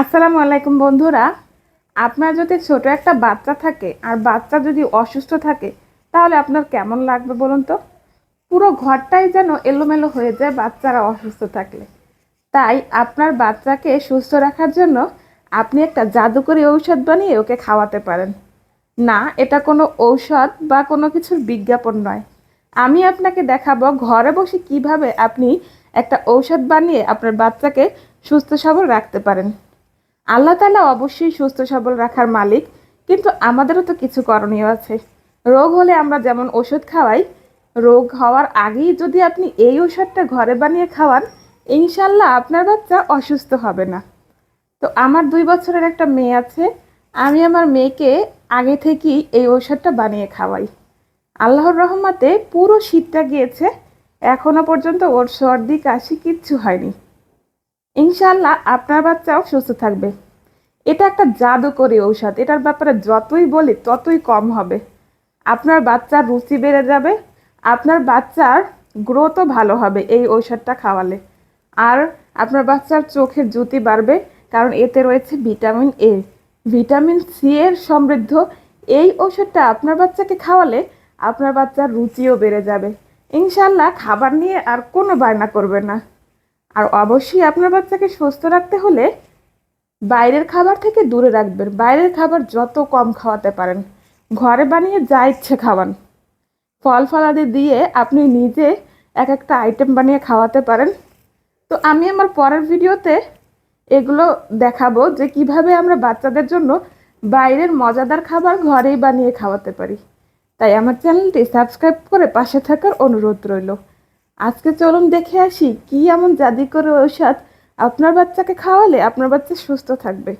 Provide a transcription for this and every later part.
আসসালামু আলাইকুম বন্ধুরা। আপনার যদি ছোট একটা বাচ্চা থাকে আর বাচ্চা যদি অসুস্থ থাকে, তাহলে আপনার কেমন লাগবে বলুন তো? পুরো ঘরটাই যেন এলোমেলো হয়ে যায় বাচ্চারা অসুস্থ থাকলে। তাই আপনার বাচ্চাকে সুস্থ রাখার জন্য আপনি একটা জাদুকরি ঔষধ বানিয়ে ওকে খাওয়াতে পারেন। না, এটা কোনো ঔষধ বা কোনো কিছুর বিজ্ঞাপন নয়। আমি আপনাকে দেখাবো ঘরে বসে কীভাবে আপনি একটা ঔষধ বানিয়ে আপনার বাচ্চাকে সুস্থ সবল রাখতে পারেন। আল্লাহ তালা অবশ্যই সুস্থ সবল রাখার মালিক, কিন্তু আমাদেরও তো কিছু করণীয় আছে। রোগ হলে আমরা যেমন ওষুধ খাওয়াই, রোগ হওয়ার আগেই যদি আপনি এই ওষুধটা ঘরে বানিয়ে খাওয়ান ইনশাল্লাহ আপনার বাচ্চা অসুস্থ হবে না। তো আমার দুই বছরের একটা মেয়ে আছে, আমি আমার মেয়েকে আগে থেকেই এই ঔষধটা বানিয়ে খাওয়াই। আল্লাহর রহমতে পুরো শীতটা গিয়েছে এখনও পর্যন্ত ওর সর্দি, কাশি কিচ্ছু হয়নি। ইনশাল্লাহ আপনার বাচ্চাও সুস্থ থাকবে। এটা একটা জাদুকরি ঔষধ। এটার ব্যাপারে যতই বলি, ততই কম হবে। আপনার বাচ্চার রুচি বেড়ে যাবে। আপনার বাচ্চার গ্রোথও ভালো হবে এই ঔষধটা খাওয়ালে। আর আপনার বাচ্চার চোখের জুতি বাড়বে, কারণ এতে রয়েছে ভিটামিন এ ভিটামিন সি এর সমৃদ্ধ এই ওষুধটা আপনার বাচ্চাকে খাওয়ালে আপনার বাচ্চার রুচিও বেড়ে যাবে। ইনশাল্লাহ খাবার নিয়ে আর কোনো বায়না করবে না। আর অবশ্যই আপনার বাচ্চাকে সুস্থ রাখতে হলে বাইরের খাবার থেকে দূরে রাখবেন। বাইরের খাবার যত কম খাওয়াতে পারেন। ঘরে বানিয়ে যা ইচ্ছে খাওয়ান। ফল ফলাদি দিয়ে আপনি নিজে এক একটা আইটেম বানিয়ে খাওয়াতে পারেন। তো আমি আমার পরের ভিডিওতে এগুলো দেখাবো যে কীভাবে আমরা বাচ্চাদের জন্য বাইরের মজাদার খাবার ঘরেই বানিয়ে খাওয়াতে পারি। তাই আমার চ্যানেলটি সাবস্ক্রাইব করে পাশে থাকার অনুরোধ রইল। আজকে চলুন দেখে আসি, কি এমন জাদুকর ঔষধ আপনার বাচ্চাকে খাওয়ালে আপনার বাচ্চা সুস্থ থাকবে?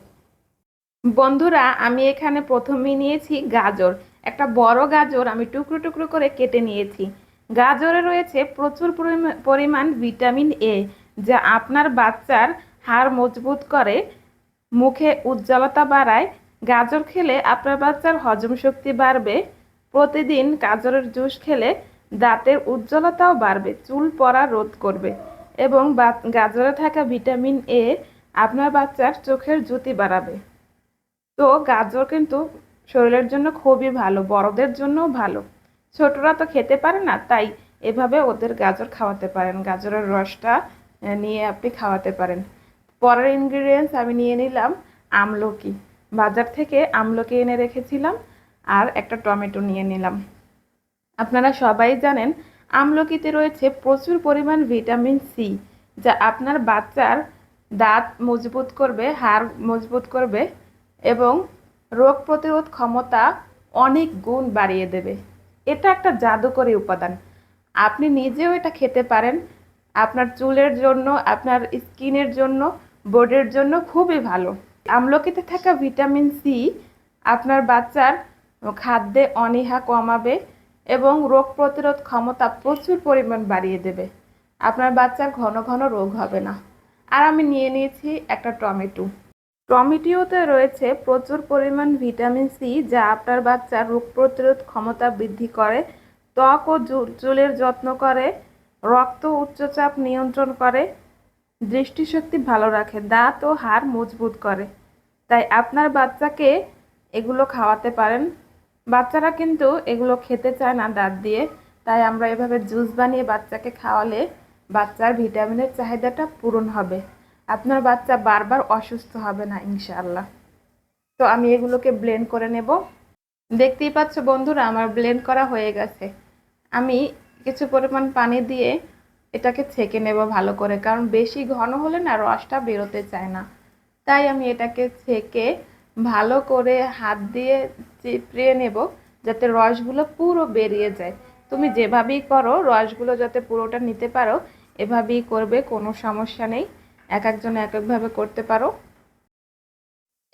বন্ধুরা, আমি এখানে প্রথমেই নিয়েছি গাজর। একটা বড় গাজর আমি টুকরো টুকরো করে কেটে নিয়েছি। গাজরে রয়েছে প্রচুর পরিমা- পরিমাণ ভিটামিন এ, যা আপনার বাচ্চার হাড় মজবুত করে, মুখে উজ্জ্বলতা বাড়ায়। গাজর খেলে আপনার বাচ্চার হজম শক্তি বাড়বে। প্রতিদিন গাজরের জুস খেলে দাঁতের উজ্জ্বলতাও বাড়বে, চুল পড়া রোধ করবে এবং গাজরে থাকা ভিটামিন এ আপনার বাচ্চার চোখের জ্যোতি বাড়াবে। তো গাজর কিন্তু শরীরের জন্য খুবই ভালো, বড়দের জন্যও ভালো। ছোটরা তো খেতে পারে না, তাই এভাবে ওদের গাজর খাওয়াতে পারেন। গাজরের রসটা নিয়ে আপনি খাওয়াতে পারেন। পরের ইনগ্রিডিয়েন্টস আমি নিয়ে নিলাম আমলকি। বাজার থেকে আমলকি এনে রেখেছিলাম আর একটা টমেটো নিয়ে নিলাম। আপনারা সবাই জানেন, আমলকিতে রয়েছে প্রচুর পরিমাণ ভিটামিন সি যা আপনার বাচ্চার দাঁত মজবুত করবে, হাড় মজবুত করবে এবং রোগ প্রতিরোধ ক্ষমতা অনেক গুণ বাড়িয়ে দেবে। এটা একটা জাদুকরী উপাদান। আপনি নিজেও এটা খেতে পারেন। আপনার চুলের জন্য, আপনার স্কিনের জন্য বোর্ডের জন্য খুবই ভালো। আমলকিতে থাকা ভিটামিন সি আপনার বাচ্চার খাদ্যে অনীহা কমাবে এবং রোগ প্রতিরোধ ক্ষমতা প্রচুর পরিমাণ বাড়িয়ে দেবে। আপনার বাচ্চার ঘন ঘন রোগ হবে না। আর আমি নিয়ে নিয়েছি একটা টমেটো। টমেটোতে রয়েছে প্রচুর পরিমাণ ভিটামিন সি, যা আপনার বাচ্চার রোগ প্রতিরোধ ক্ষমতা বৃদ্ধি করে, ত্বক ও চুল- চুলের যত্ন করে, রক্ত উচ্চচাপ নিয়ন্ত্রণ করে, দৃষ্টিশক্তি ভালো রাখে, দাঁত ও হাড় মজবুত করে। তাই আপনার বাচ্চাকে এগুলো খাওয়াতে পারেন। বাচ্চারা কিন্তু এগুলো খেতে চায় না দাঁত দিয়ে, তাই আমরা এভাবে জুস বানিয়ে বাচ্চাকে খাওয়ালে বাচ্চার ভিটামিনের চাহিদাটা পূরণ হবে। আপনার বাচ্চা বারবার অসুস্থ হবে না, ইনশাআল্লাহ। তো আমি এগুলোকে ব্লেন্ড করে নেব। দেখতেই পাচ্ছ বন্ধুরা, আমার ব্লেন্ড করা হয়ে গেছে। আমি কিছু পরিমাণ পানি দিয়ে এটাকে ছেঁকে নেব ভালো করে, কারণ বেশি ঘন হলে না রসটা বেরোতে চায় না। তাই আমি এটাকে ছেঁকে ভালো করে হাত দিয়ে চিপড়িয়ে নেব যাতে রসগুলো পুরো বেরিয়ে যায়। তুমি যেভাবেই করো, রসগুলো যাতে পুরোটা নিতে পারো, এভাবেই করবে, কোনো সমস্যা নেই। এক একজন এক একভাবে করতে পারো।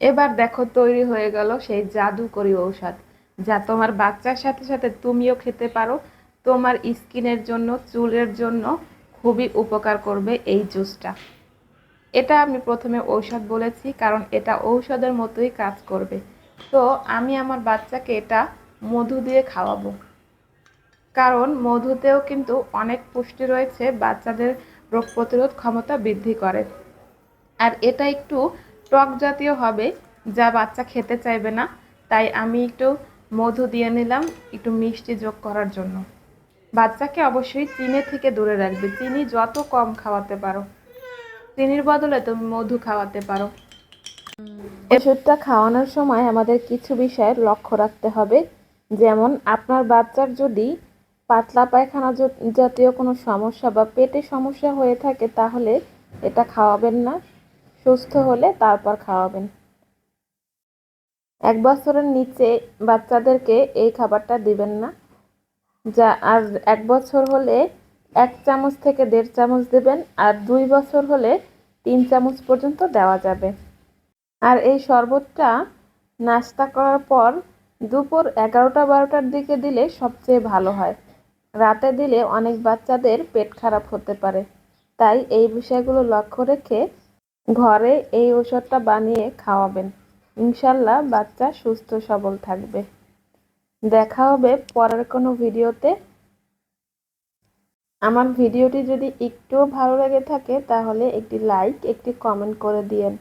এবার দেখো তৈরি হয়ে গেল সেই জাদুকরি ঔষধ। যা তোমার বাচ্চার সাথে সাথে তুমিও খেতে পারো। তোমার স্কিনের জন্য, চুলের জন্য খুবই উপকার করবে এই জুসটা। এটা আমি প্রথমে ঔষধ বলেছি, কারণ এটা ঔষধের মতোই কাজ করবে। তো আমি আমার বাচ্চাকে এটা মধু দিয়ে খাওয়াবো। কারণ মধুতেও কিন্তু অনেক পুষ্টি রয়েছে, বাচ্চাদের রোগ প্রতিরোধ ক্ষমতা বৃদ্ধি করে। আর এটা একটু টক জাতীয় হবে, যা বাচ্চা খেতে চাইবে না, তাই আমি একটু মধু দিয়ে নিলাম, একটু মিষ্টি যোগ করার জন্য। বাচ্চাকে অবশ্যই চিনি থেকে দূরে রাখবে। চিনি যত কম খাওয়াতে পারো। চিনির বদলে তুমি মধু খাওয়াতে পারো। ওষুধটা খাওয়ানোর সময় আমাদের কিছু বিষয়ের লক্ষ্য রাখতে হবে। যেমন, আপনার বাচ্চার যদি পাতলা পায়খানা জাতীয় কোনো সমস্যা বা পেটে সমস্যা হয়ে থাকে, তাহলে এটা খাওয়াবেন না। সুস্থ হলে তারপর খাওয়াবেন। এক বছরের নিচে বাচ্চাদেরকে এই খাবারটা দিবেন না। যা আর এক বছর হলে এক চামচ থেকে দেড় চামচ দেবেন, আর দুই বছর হলে তিন চামচ পর্যন্ত দেওয়া যাবে। আর এই শরবতটা নাস্তা করার পর দুপুর এগারোটা বারোটার দিকে দিলে সবচেয়ে ভালো হয়। রাতে দিলে অনেক বাচ্চাদের পেট খারাপ হতে পারে। তাই এই বিষয়গুলো লক্ষ্য রেখে ঘরে এই ওষুধটা বানিয়ে খাওয়াবেন। ইনশাল্লাহ বাচ্চা সুস্থ সবল থাকবে। দেখা হবে পরের কোনো ভিডিওতে। আমার ভিডিওটি যদি একটুও ভালো লেগে থাকে তাহলে একটি লাইক একটি কমেন্ট করে দিয়েন।